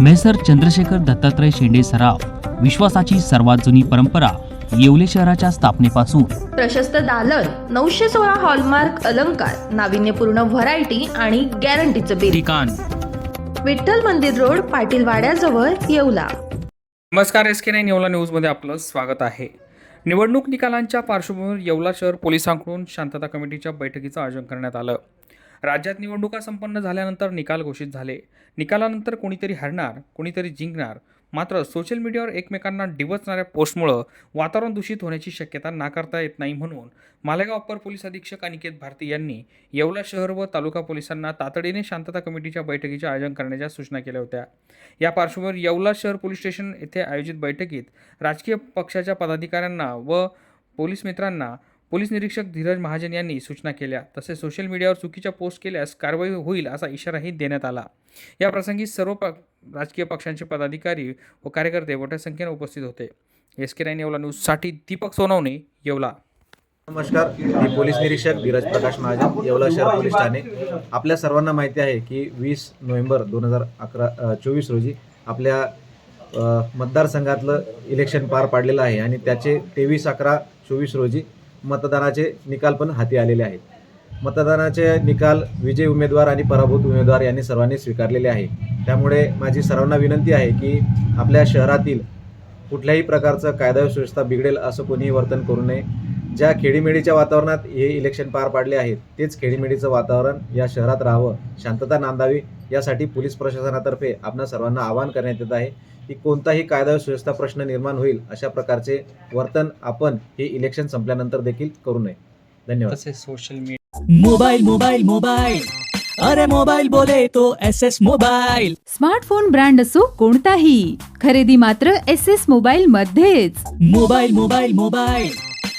Measure Chandrashekhar Dattatray शेंडे सराव विश्वासाची सर्वात जुनी परंपरा येवले शहराच्या स्थापनेपासून. प्रशस्त दालन नऊशे सोळा हॉलमार्क अलंकार नाविन्यपूर्ण व्हरायटी आणि गॅरंटीचं बिल ठिकाण. विठ्ठल मंदिर रोड पाटील वाड्याजवळ येवला. नमस्कार एस के नाईन येवला न्यूजमध्ये आपलं स्वागत आहे. निवडणूक निकालांच्या पार्श्वभूमीवर येवला शहर पोलिसांकडून शांतता कमिटीच्या बैठकीचं आयोजन करण्यात आलं. राज्यात निवडणुका संपन्न झाल्यानंतर निकाल घोषित झाले. निकालानंतर कोणीतरी हरणार कोणीतरी जिंकणार. मात्र सोशल मीडियावर एकमेकांना डिवचणाऱ्या पोस्टमुळं वातावरण दूषित होण्याची शक्यता नाकारता येत नाही म्हणून मालेगाव अप्पर पोलीस अधीक्षक अनिकेत भारती यांनी येवला शहर व तालुका पोलिसांना तातडीने शांतता कमिटीच्या बैठकीचे आयोजन करण्याच्या सूचना केल्या होत्या. या पार्श्वभूमीवर येवला शहर पोलीस स्टेशन येथे आयोजित बैठकीत राजकीय पक्षाच्या पदाधिकाऱ्यांना व पोलीस मित्रांना पोलीस निरीक्षक धीरज महाजन यांनी सूचना केल्या. तसेच सोशल मीडियावर चुकीच्या पोस्ट केल्यास कारवाई होईल असा इशाराही देण्यात आला. या प्रसंगी सर्व प राजकीय पक्षांचे पदाधिकारी व कार्यकर्ते मोठ्या संख्येने उपस्थित होते. एस के नाईन येवला न्यूजसाठी दीपक सोनवणे येवला. नमस्कार मी पोलीस निरीक्षक धीरज प्रकाश महाजन येवला शहर पोलीस ठाणे. आपल्या सर्वांना माहिती आहे की वीस नोव्हेंबर दोन हजार अकरा चोवीस रोजी आपल्या मतदारसंघातलं इलेक्शन पार पाडलेलं आहे आणि त्याचे तेवीस अकरा चोवीस रोजी मतदानाचे निकाल पण हाती आलेले आहेत. मतदानाचे निकाल विजय उमेदवार आणि पराभूत उमेदवार यांनी सर्वांनी स्वीकारलेले आहे. त्यामुळे माझी सर्वांना विनंती आहे की आपल्या शहरातील कुठल्याही प्रकारचं कायदा व सुव्यवस्था बिघडेल असं कोणीही वर्तन करू नये. ज्या खेडीमेडीच्या वातावरणात हे इलेक्शन पार पाडले आहेत तेच खेडीमेडीचं वातावरण या शहरात राहावं शांतता नांदावी यासाठी पोलीस प्रशासनातर्फे आपणा सर्वांना आवाहन करण्यात येत आहे की कोणताही कायदा व सुव्यवस्था प्रश्न निर्माण होईल अशा प्रकारचे वर्तन आपण हे इलेक्शन संपल्यानंतर देखील करू नये. धन्यवाद. Social media mobile mobile mobile अरे मोबाइल बोले तो S S mobile smartphone brand असो कोणताही खरेदी मात्र एस एस मोबाईल मध्येच मोबाइल मोबाइल मोबाइल